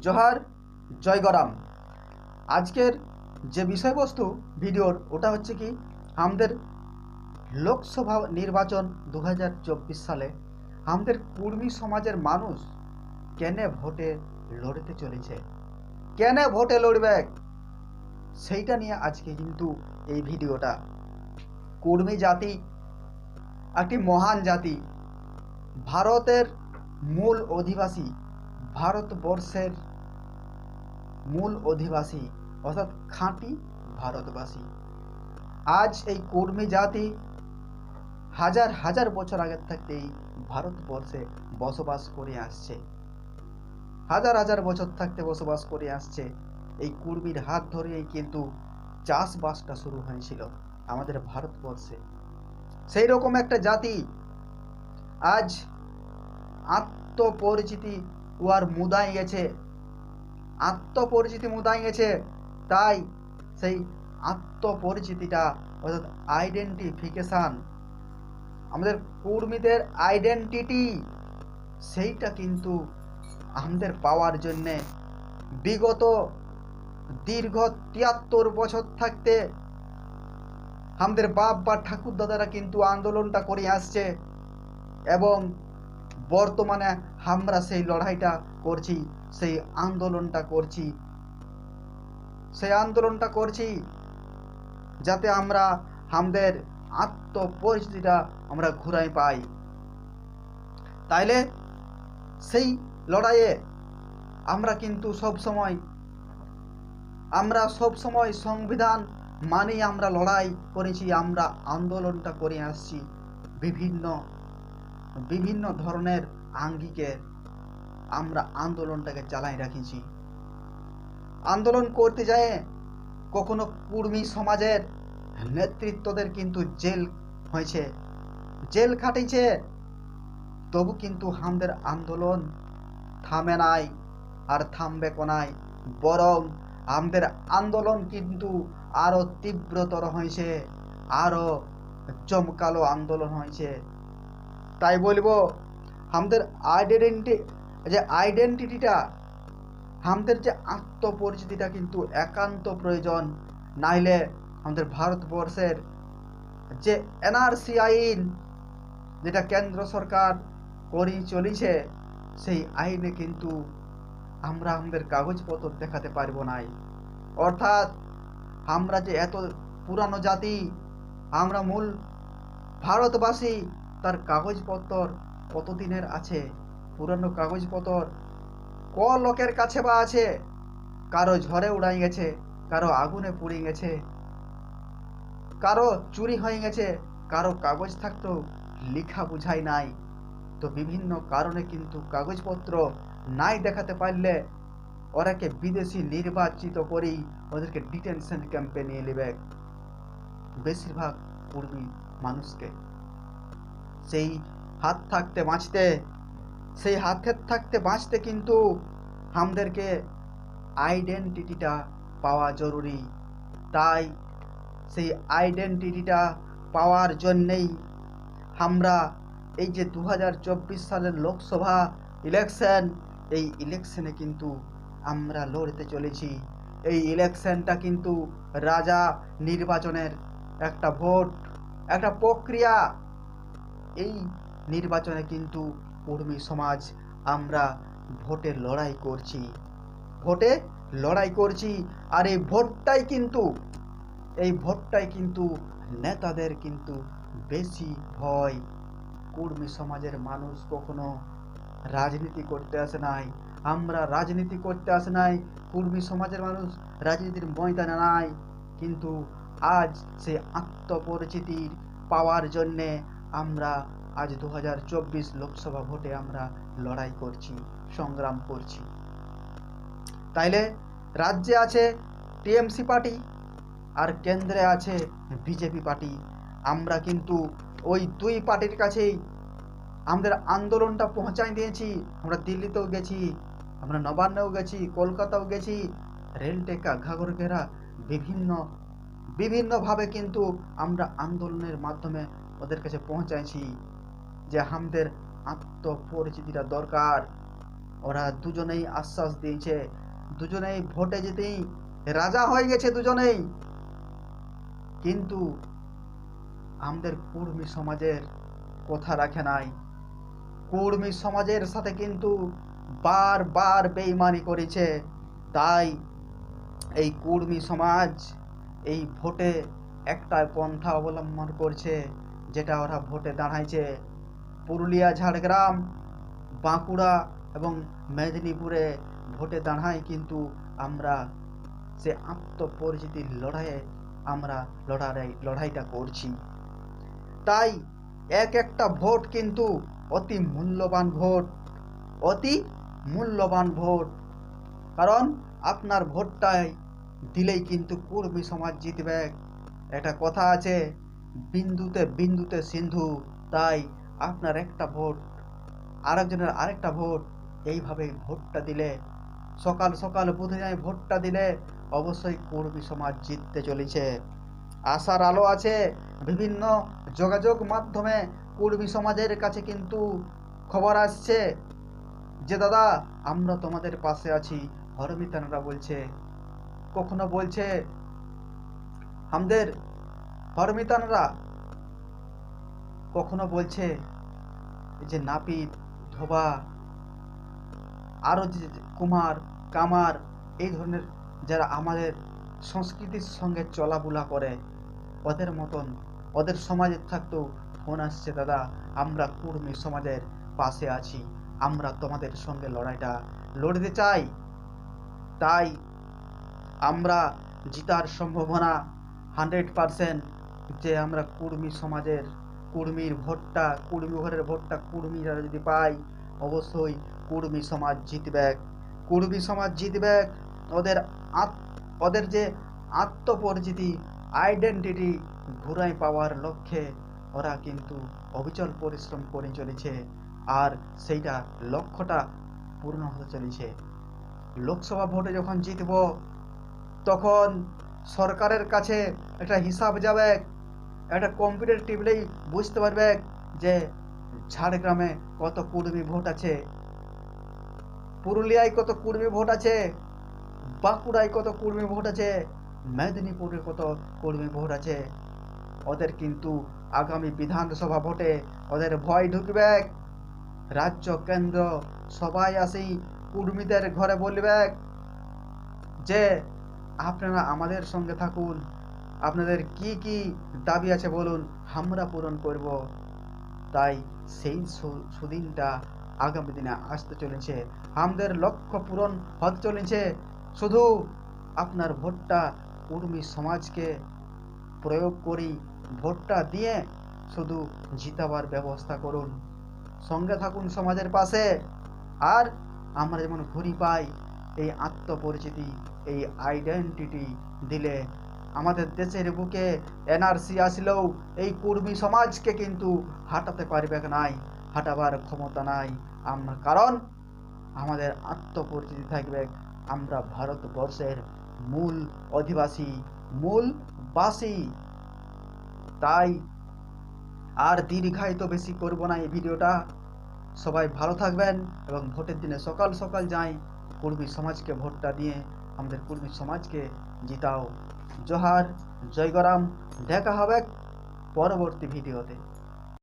জোহার জয়গরাম আজকের যে বিষয়বস্তু ভিডিওর, ওটা হচ্ছে কি আমাদের লোকসভা নির্বাচন দু হাজার চব্বিশ সালে আমাদের কুর্মী সমাজের মানুষ কেন ভোটে লড়তে চলেছে? কেন ভোটে লড়বে? সেইটা নিয়ে আজকে কিন্তু এই ভিডিওটা। কুর্মী জাতি একটি মহান জাতি, ভারতের মূল অধিবাসী ভারতবর্ষের মূল অধিবাসী, অর্থাৎ খাঁটি ভারতবাসী। আজ এই কর্মী জাতি হাজার হাজার বছর আগের থাকতেই ভারতবর্ষে বসবাস করে আসছে। হাজার হাজার বছর থাকতে বসবাস করে আসছে। এই কুর্মীর হাত ধরেই কিন্তু চাষবাসটা শুরু হয়েছিল আমাদের ভারতবর্ষে। সেই রকম একটা জাতি আজ আত্মপরিচিতি উহার মুদাই গেছে আত্মপরিচিতি মুদাই গেছে তাই সেই আত্মপরিচিতিটা, অর্থাৎ আইডেন্টিফিকেশান আমাদের কর্মীদের আইডেন্টিটি সেইটা কিন্তু আমাদের পাওয়ার জন্যে বিগত দীর্ঘ তিয়াত্তর বছর থাকতে আমাদের বাপ বা ঠাকুর দাদারা কিন্তু আন্দোলনটা করে আসছে এবং বর্তমানে আমরা সেই লড়াইটা করছি, সেই আন্দোলনটা করছি। সেই আন্দোলনটা করছি যাতে আমরা আমাদের আত্মপরিচিতিটা আমরা ঘুরাই পাই। তাইলে সেই লড়াইয়ে আমরা কিন্তু সব সময়, আমরা সব সময় সংবিধান মানেই আমরা লড়াই করেছি, আমরা আন্দোলনটা করে আসছি। বিভিন্ন বিভিন্ন ধরনের আঙ্গিকে আমরা আন্দোলনটাকে চালাই রাখিছি। আন্দোলন করতে যায় কখনো কুর্মী সমাজের নেতৃত্বদের কিন্তু জেল হয়েছে। জেল খাটিছে তবু কিন্তু আমাদের আন্দোলন থামে নাই আর থামবে কোনায়। বরং আমাদের আন্দোলন কিন্তু আরও তীব্রতর হয়েছে, আরও চমকালো আন্দোলন হয়েছে। তাই বলব আমাদের আইডেন্টি যে আইডেন্টিটিটা আমাদের যে আত্মপরিচিতিটা কিন্তু একান্ত প্রয়োজন। নাইলে আমাদের ভারতবর্ষের যে এনআরসি আইন, যেটা কেন্দ্র সরকার করি চলেছে, সেই আইনে কিন্তু আমরা আমাদের কাগজপত্র দেখাতে পারব নাই। অর্থাৎ আমরা যে এত পুরানো জাতি, আমরা মূল ভারতবাসী তার কাগজপত্র কতদিনের আছে? পুরানো কাগজপত্র ক লোকের কাছে বা আছে? কারও ঝড়ে উড়াই গেছে, কারও আগুনে পুড়ে গেছে, কারও চুরি হয়ে গেছে, কারও কাগজ থাকতো লেখা বুঝাই নাই। তো বিভিন্ন কারণে কিন্তু কাগজপত্র নাই দেখাতে পারলে ওরাকে বিদেশি নির্বাচিত করেই ওদেরকে ডিটেনশন ক্যাম্পে নিয়ে নেবে। বেশিরভাগ কর্মী মানুষকে। সেই হাত থাকতে বাঁচতে, সেই হাতের থাকতে বাঁচতে কিন্তু আমাদেরকে আইডেন্টিটিটা পাওয়া জরুরি। তাই সেই আইডেন্টিটিটা পাওয়ার জন্যেই আমরা এই যে দু হাজার চব্বিশ সালের লোকসভা ইলেকশন এই ইলেকশনে কিন্তু আমরা লড়তে চলেছি। এই ইলেকশনটা কিন্তু রাজা নির্বাচনের একটা ভোট, একটা প্রক্রিয়া এই নির্বাচনে কিন্তু কর্মী সমাজ আমরা ভোটে লড়াই করছি। ভোটে লড়াই করছি, আর এই ভোটটাই কিন্তু, এই ভোটটাই কিন্তু নেতাদের কিন্তু বেশি ভয়। কর্মী সমাজের মানুষ কখনো রাজনীতি করতে আসে নাই, আমরা রাজনীতি করতে আসে নাই কর্মী সমাজের মানুষ রাজনীতির ময়দানে নাই, কিন্তু আজ সে আত্মপরিচিতির পাওয়ার জন্যে আমরা আজ দু হাজার চব্বিশ লোকসভা ভোটে আমরা লড়াই করছি, সংগ্রাম করছি। তাইলে রাজ্যে আছে টিএমসি পার্টি আর কেন্দ্রে আছে বিজেপি পার্টি। আমরা কিন্তু ওই দুই পার্টির কাছেই আমাদের আন্দোলনটা পৌঁছাই দিয়েছি। আমরা দিল্লিতেও গেছি, আমরা নবান্নেও গেছি, কলকাতাও গেছি। রেলটেকা ঘাগর ঘেরা, বিভিন্ন, বিভিন্নভাবে কিন্তু আমরা আন্দোলনের মাধ্যমে ওদের কাছে পৌঁছাইছি যে আমাদের আত্মপরিচিতিটা দরকার। ওরা দুজনেই আশ্বাস দিয়েছে, দুজনেই ভোটে যেতেই রাজা হয়ে গেছে দুজনেই। কিন্তু আমাদের কুর্মী সমাজের কথা রাখে নাই। কুর্মী সমাজের সাথে কিন্তু বারবার বেইমানি করেছে। তাই এই কুর্মী সমাজ এই ভোটে একটা পন্থা অবলম্বন করছে। যেটা ওরা ভোটে দাঁড়াইছে। পুরুলিয়া, ঝাড়গ্রাম, বাঁকুড়া এবং মেদিনীপুরে ভোটে দাঁড়াই কিন্তু আমরা সে আত্মপরিচিতির লড়াইয়ে আমরা লড়াই লড়াইটা করছি। তাই এক একটা ভোট কিন্তু অতি মূল্যবান ভোট, অতি মূল্যবান ভোট। কারণ আপনার ভোটটাই দিলেই কিন্তু কর্মী সমাজ জিতবে। একটা কথা আছে বিন্দুতে বিন্দুতে সিন্ধু, তাই আপনার একটা ভোট, আরেকজনের আরেকটা ভোট, এইভাবে ভোটটা দিলে, সকাল সকাল বুধে যায় ভোটটা দিলে অবশ্যই কর্মী সমাজ জিততে চলেছে। আশার আলো আছে, বিভিন্ন যোগাযোগ মাধ্যমে কর্মী সমাজের কাছে কিন্তু খবর আসছে। যে দাদা, আমরা তোমাদের পাশে আছি, হরমিতানরা বলছে, কখনো বলছে আমাদের হরমিতানরা কখনো বলছে যে নাপিত, ধোবা আরও যে কুমার, কামার, এই ধরনের যারা আমাদের সংস্কৃতির সঙ্গে চলাবুলা করে, ওদের মতন, ওদের সমাজে থাকতেও ফোন আসছে, দাদা, আমরা কুর্মী সমাজের পাশে আছি, আমরা তোমাদের সঙ্গে লড়াইটা লড়তে চাই। তাই আমরা জিতার সম্ভাবনা হান্ড্রেড পারসেন্ট যে আমরা কুর্মী সমাজের কুর্মীর ভোটটা, কুর্মী ঘরের ভোটটা কুর্মীরা যদি পাই অবশ্যই কুর্মী সমাজ জিতবে। কুর্মী সমাজ জিতবে, ওদের ওদের যে আত্মপরিচিতি আইডেন্টিটি ঘুরাই পাওয়ার লক্ষ্যে ওরা কিন্তু অবিচল পরিশ্রম করে চলেছে। আর সেইটা লক্ষ্যটা পূর্ণ হতে চলেছে। লোকসভা ভোটে যখন জিতব, তখন সরকারের কাছে একটা হিসাব যাবে একটা কম্পিউটার বুঝতে পারবে যে ঝাড়গ্রামে কত কুর্মী ভোট আছে, পুরুলিয়ায় কত কুর্মী ভোট আছে, বাঁকুড়ায় কত কুর্মী ভোট আছে, মেদিনীপুরে কত কর্মী ভোট আছে। ওদের কিন্তু আগামী বিধানসভা ভোটে ওদের ভয় ঢুকবে। রাজ্য কেন্দ্র সবাই আসি কুর্মীদের ঘরে বলবে যে, আপনারা আমাদের সঙ্গে থাকুন। আপনাদের কি কি দাবি আছে বলুন? আমরা পূরণ করব। তাই সেই সুদিনটা আগামী দিনে আসতে চলেছে। আমাদের লক্ষ্য পূরণ হতে চলেছে। শুধু আপনার ভোটটা কুর্মী সমাজকে প্রয়োগ করি, ভোটটা দিয়ে শুধু জিতাবার ব্যবস্থা করুন। সঙ্গে থাকুন সমাজের পাশে। আর আমরা যেমন ঘুরি পাই, এই আত্মপরিচিতি, এই আইডেন্টিটি দিলে আমাদের দেশের বুকে এনআরসি আসলেও এই কুর্মী সমাজকে কিন্তু হাঁটাতে পারবে নাই, হাঁটাবার ক্ষমতা নাই। আমরা কারণ আমাদের আত্মপরিচিতি থাকবে আমরা ভারতবর্ষের মূল অধিবাসী, মূল বাসী। তাই আর দীর্ঘায়িত বেশি করব না এই ভিডিওটা। সবাই ভালো থাকবেন এবং ভোটের দিনে সকাল সকাল যাই কুর্মী সমাজকে ভোটটা দিয়ে আমাদের কুর্মী সমাজকে জিতাও। জোহার জয়গরাম দেখা হবে পরবর্তী ভিডিওতে।